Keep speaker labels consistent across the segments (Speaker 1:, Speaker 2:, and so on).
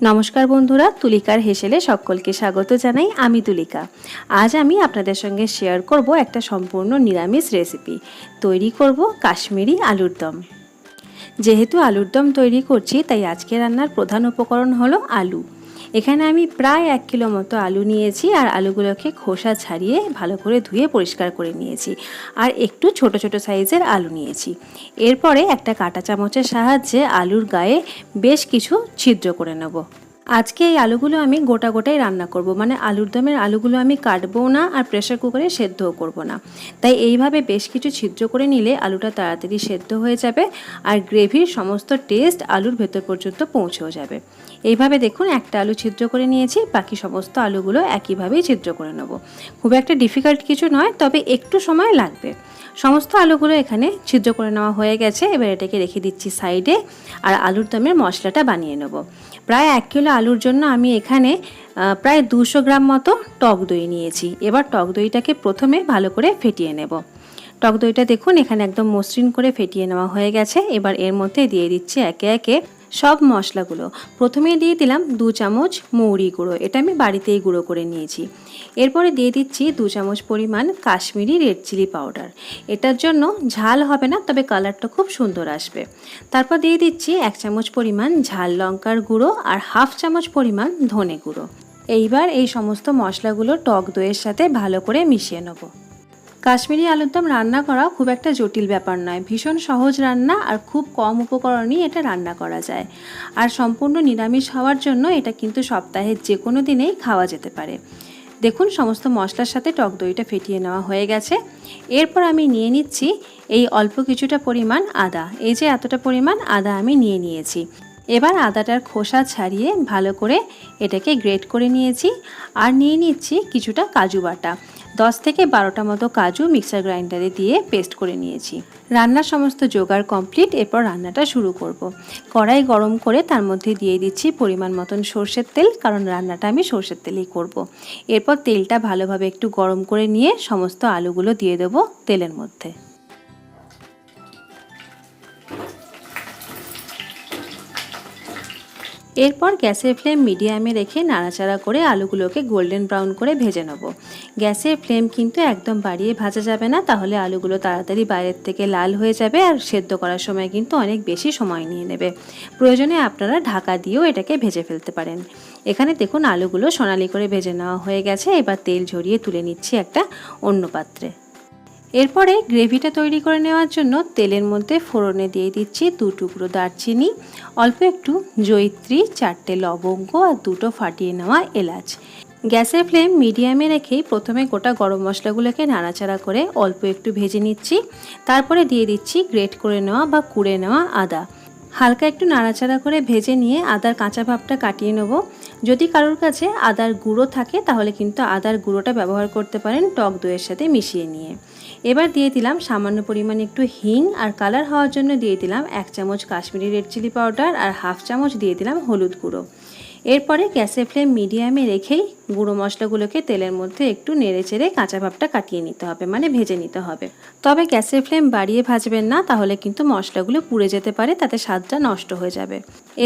Speaker 1: নমস্কার বন্ধুরা, তুলিকার হেসেলে সকলকে স্বাগত জানাই আমি তুলিকা। আজ আমি আপনাদের সঙ্গে শেয়ার করব একটা সম্পূর্ণ নিরামিষ রেসিপি তৈরি করব কাশ্মীরি আলুর দম। যেহেতু আলুর দম তৈরি করছি, তাই আজকে রান্নার প্রধান উপকরণ হলো আলু। এখানে আমি প্রায় এক কিলো মতো আলু নিয়েছি আর আলুগুলোকে খোসা ছাড়িয়ে ভালো করে ধুয়ে পরিষ্কার করে নিয়েছি। আর একটু ছোট ছোট সাইজের আলু নিয়েছি। এরপরে একটা কাঁটা চামচের সাহায্যে আলুর গায়ে বেশ কিছু ছিদ্র করে নেব। আজকে এই আলুগুলো আমি গোটা গোটাই রান্না করব। মানে আলুর দমের আলুগুলো আমি কাটবো না আর প্রেশার কুকারে সেদ্ধও করব না। তাই এইভাবে বেশ কিছু ছিদ্র করে নিলে আলুটা তাড়াতাড়ি সেদ্ধ হয়ে যাবে আর গ্রেভির সমস্ত টেস্ট আলুর ভেতর পর্যন্ত পৌঁছেও যাবে। এইভাবে দেখুন, একটা আলু ছিদ্র করে নিয়েছি, বাকি সমস্ত আলুগুলো একইভাবেই ছিদ্র করে নেব। খুব একটা ডিফিকাল্ট কিছু নয়, তবে একটু সময় লাগবে। সমস্ত আলুগুলো এখানে ছিদ্র করে নেওয়া হয়ে গেছে, এবার এটাকে রেখে দিচ্ছি সাইডে, আর আলুর দমের মশলাটা বানিয়ে নেব। প্রায় এক কিলো আলুর জন্য আমি এখানে প্রায় দুশো গ্রাম মতো টক দই নিয়েছি। এবার টক দইটাকে প্রথমে ভালো করে ফেটিয়ে নেব। টক দইটা দেখুন, এখানে একদম মসৃণ করে ফেটিয়ে নেওয়া হয়ে গেছে। এবার এর মধ্যে দিয়ে দিচ্ছি একে একে সব মশলাগুলো। প্রথমে দিয়ে দিলাম দু চামচ মৌরি গুঁড়ো, এটা আমি বাড়িতেই গুঁড়ো করে নিয়েছি। এরপরে দিয়ে দিচ্ছি দু চামচ পরিমাণ কাশ্মীরি রেড চিলি পাউডার। এটার জন্য ঝাল হবে না, তবে কালারটা খুব সুন্দর আসবে। তারপর দিয়ে দিচ্ছি এক চামচ পরিমাণ ঝাল লঙ্কার গুঁড়ো আর হাফ চামচ পরিমাণ ধনে গুঁড়ো। এইবার এই সমস্ত মশলাগুলো টক দইয়ের সাথে ভালো করে মিশিয়ে নেব। কাশ্মীরি আলুর দম রান্না করা খুব একটা জটিল ব্যাপার নয়। ভীষণ সহজ রান্না আর খুব কম উপকরণেই এটা রান্না করা যায়। আর সম্পূর্ণ নিরামিষ হওয়ার জন্য এটা কিন্তু সপ্তাহের যে কোনো দিনেই খাওয়া যেতে পারে। দেখুন, সমস্ত মশলার সাথে টক দইটা ফেটিয়ে নেওয়া হয়ে গেছে। এরপর আমি নিয়ে নিচ্ছি এই অল্প কিছুটা পরিমাণ আদা। এই যে এতটা পরিমাণ আদা আমি নিয়ে নিয়েছি। এবার আদাটার খোসা ছাড়িয়ে ভালো করে এটাকে গ্রেট করে নিয়েছি আর নিয়ে নিচ্ছি কিছুটা কাজু বাটা দশ থেকে বারোটা মতো কাজু মিক্সার গ্রাইন্ডারে দিয়ে পেস্ট করে নিয়েছি রান্নার সমস্ত জোগাড় কমপ্লিট, এরপর রান্নাটা শুরু করব। কড়াই গরম করে তার মধ্যে দিয়ে দিচ্ছি পরিমাণ মতন সর্ষের তেল, কারণ রান্নাটা আমি সর্ষের তেলেই করব। এরপর তেলটা ভালোভাবে একটু গরম করে নিয়ে সমস্ত আলুগুলো দিয়ে দেবো তেলের মধ্যে এরপর গ্যাসের ফ্লেম মিডিয়ামে রেখে নাড়াচাড়া করে আলুগুলোকে গোল্ডেন ব্রাউন করে ভেজে নেব। গ্যাসের ফ্লেম কিন্তু একদম বাড়িয়ে ভাজা যাবে না, তাহলে আলুগুলো তাড়াতাড়ি বাইরের থেকে লাল হয়ে যাবে আর সেদ্ধ করার সময় কিন্তু অনেক বেশি সময় নিয়ে নেবে। প্রয়োজনে আপনারা ঢাকা দিয়েও এটাকে ভেজে ফেলতে পারেন। এখানে দেখুন আলুগুলো সোনালি করে ভেজে নেওয়া হয়ে গেছে, এবার তেল ঝরিয়ে তুলে নিচ্ছি একটা অন্য পাত্রে। এরপরে গ্রেভিটা তৈরি করে নেওয়ার জন্য তেলের মধ্যে ফোড়নে দিয়ে দিচ্ছি দু টুকরো দারচিনি, অল্প একটু জৈত্রী চারটে লবঙ্গ আর দুটো ফাটিয়ে নেওয়া এলাচ। গ্যাসের ফ্লেম মিডিয়ামে রেখেই প্রথমে গোটা গরম মশলাগুলোকে নাড়াচাড়া করে অল্প একটু ভেজে নিচ্ছি। তারপরে দিয়ে দিচ্ছি গ্রেট করে নেওয়া বা কুড়ে নেওয়া আদা। হালকা একটু নাড়াচাড়া করে ভেজে নিয়ে আদার কাঁচা ভাবটা কাটিয়ে নেব। যদি কারোর কাছে আদার গুঁড়ো থাকে, তাহলে কিন্তু আদার গুঁড়োটা ব্যবহার করতে পারেন টক দইয়ের সাথে মিশিয়ে নিয়ে। এবার দিয়ে দিলাম সামান্য পরিমাণে একটু হিং আর কালার হওয়ার জন্য দিয়ে দিলাম এক চামচ কাশ্মীরি রেড চিলি পাউডার আর হাফ চামচ দিয়ে দিলাম হলুদ গুঁড়ো। এরপরে গ্যাসের ফ্লেম মিডিয়ামে রেখেই গুঁড়ো মশলাগুলোকে তেলের মধ্যে একটু নেড়ে চেড়ে কাঁচা ভাবটা কাটিয়ে নিতে হবে মানে ভেজে নিতে হবে। তবে গ্যাসের ফ্লেম বাড়িয়ে ভাজবেন না, তাহলে কিন্তু মশলাগুলো পুড়ে যেতে পারে, তাতে স্বাদটা নষ্ট হয়ে যাবে।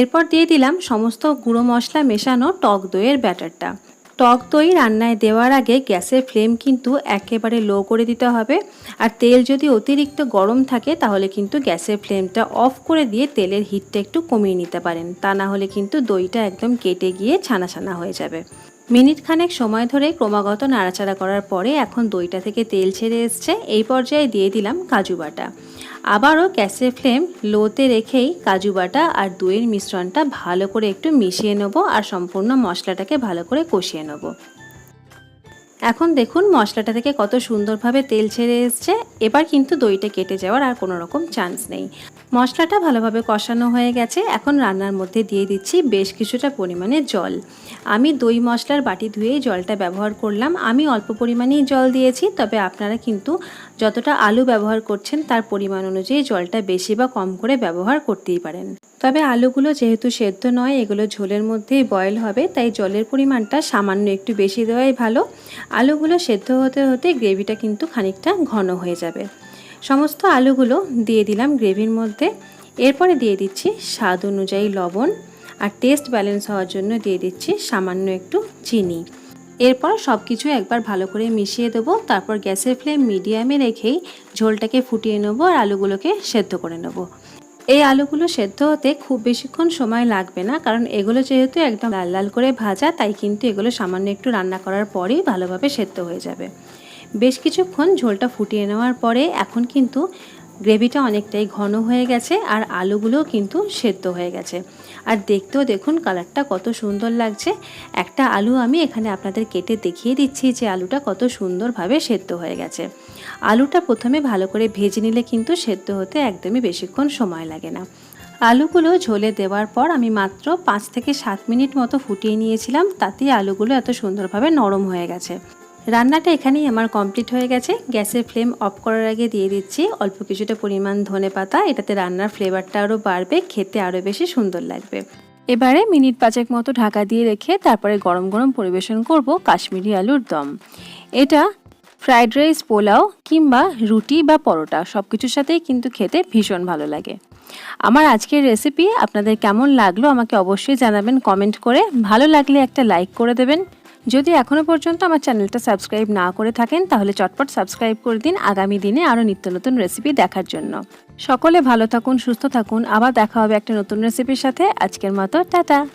Speaker 1: এরপর দিয়ে দিলাম সমস্ত গুঁড়ো মশলা মেশানো টক দইয়ের ব্যাটারটা। টক দই রান্নায় দেওয়ার আগে গ্যাসের ফ্লেম কিন্তু একেবারে লো করে দিতে হবে। আর তেল যদি অতিরিক্ত গরম থাকে, তাহলে কিন্তু গ্যাসের ফ্লেমটা অফ করে দিয়ে তেলের হিটটা একটু কমিয়ে নিতে পারেন। তা না হলে কিন্তু দইটা একদম কেটে গিয়ে ছানা ছানা হয়ে যাবে। মিনিট খানেক সময় ধরে ক্রমাগত নাড়াচাড়া করার পরে এখন দইটা থেকে তেল ছেড়ে এসছে। এই পর্যায়ে দিয়ে দিলাম কাজু বাটা। আবারও গ্যাসের ফ্লেম লোতে রেখেই কাজু বাটা আর দইয়ের মিশ্রণটা ভালো করে একটু মিশিয়ে নেব আর সম্পূর্ণ মশলাটাকে ভালো করে কষিয়ে নেব। এখন দেখুন মশলাটা থেকে কত সুন্দরভাবে তেল ছেড়ে এসছে। এবার কিন্তু দইটা কেটে যাওয়ার আর কোনো রকম চান্স নেই। মশলাটা ভালোভাবে কষানো হয়ে গেছে। এখন রান্নার মধ্যে দিয়ে দিচ্ছি বেশ কিছুটা পরিমাণে জল। আমি দই মশলার বাটি ধুয়েই জলটা ব্যবহার করলাম। আমি অল্প পরিমাণেই জল দিয়েছি, তবে আপনারা কিন্তু যতটা আলু ব্যবহার করছেন তার পরিমাণ অনুযায়ী জলটা বেশি বা কম করে ব্যবহার করতেই পারেন। তবে আলুগুলো যেহেতু সেদ্ধ নয়, এগুলো ঝোলের মধ্যেই বয়েল হবে, তাই জলের পরিমাণটা সামান্য একটু বেশি দেওয়াই ভালো। আলুগুলো সেদ্ধ হতে হতে গ্রেভিটা কিন্তু খানিকটা ঘন হয়ে যাবে। সমস্ত আলুগুলো দিয়ে দিলাম গ্রেভির মধ্যে। এরপরে দিয়ে দিচ্ছি স্বাদ অনুযায়ী লবণ আর টেস্ট ব্যালেন্স হওয়ার জন্য দিয়ে দিচ্ছি সামান্য একটু চিনি। এরপর সব কিছু একবার ভালো করে মিশিয়ে দেবো, তারপর গ্যাসের ফ্লেম মিডিয়ামে রেখেই ঝোলটাকে ফুটিয়ে নেব আর আলুগুলোকে সেদ্ধ করে নেব। এই আলুগুলো সেদ্ধ হতে খুব বেশিক্ষণ সময় লাগবে না, কারণ এগুলো যেহেতু একদম লাল লাল করে ভাজা, তাই কিন্তু এগুলো সামান্য একটু রান্না করার পরেই ভালোভাবে সেদ্ধ হয়ে যাবে। বেশ কিছুক্ষণ ঝোলটা ফুটিয়ে নেওয়ার পরে এখন কিন্তু গ্রেভিটা অনেকটাই ঘন হয়ে গেছে আর আলুগুলোও কিন্তু সেদ্ধ হয়ে গেছে। আর দেখতেও দেখুন কালারটা কত সুন্দর লাগছে। একটা আলু আমি এখানে আপনাদের কেটে দেখিয়ে দিচ্ছি যে আলুটা কত সুন্দরভাবে সেদ্ধ হয়ে গেছে। আলুটা প্রথমে ভালো করে ভেজে নিলে কিন্তু সেদ্ধ হতে একদমই বেশিক্ষণ সময় লাগে না। আলুগুলো ঝোলে দেওয়ার পর আমি মাত্র পাঁচ থেকে সাত মিনিট মতো ফুটিয়ে নিয়েছিলাম। তাতেই আলুগুলো এত সুন্দরভাবে নরম হয়ে গেছে। রান্নাটা এখানেই আমার কমপ্লিট হয়ে গেছে। গ্যাসের ফ্লেম অফ করার আগে দিয়ে দিচ্ছি। অল্প কিছুটা পরিমাণ ধনে পাতা। এটাতে রান্নার ফ্লেভারটা আরও বাড়বে, খেতে আরও বেশি সুন্দর লাগবে। এবারে মিনিট পাঁচেক মতো ঢাকা দিয়ে রেখে তারপরে গরম গরম পরিবেশন করব কাশ্মীরি আলুর দম। এটা ফ্রাইড রাইস পোলাও কিংবা রুটি বা পরোটা সব কিছুর সাথেই কিন্তু খেতে ভীষণ ভালো লাগে। আমার আজকের রেসিপি আপনাদের কেমন লাগল আমাকে অবশ্যই জানাবেন কমেন্ট করে। ভালো লাগলে একটা লাইক করে দেবেন। যদি এখনও পর্যন্ত আমার চ্যানেলটা সাবস্ক্রাইব না করে থাকেন, তাহলে চটপট সাবস্ক্রাইব করে দিন আগামী দিনে আরও নিত্য নতুন রেসিপি দেখার জন্য। সকলে ভালো থাকুন, সুস্থ থাকুন। আবার দেখা হবে একটা নতুন রেসিপির সাথে। আজকের মতো, টাটা।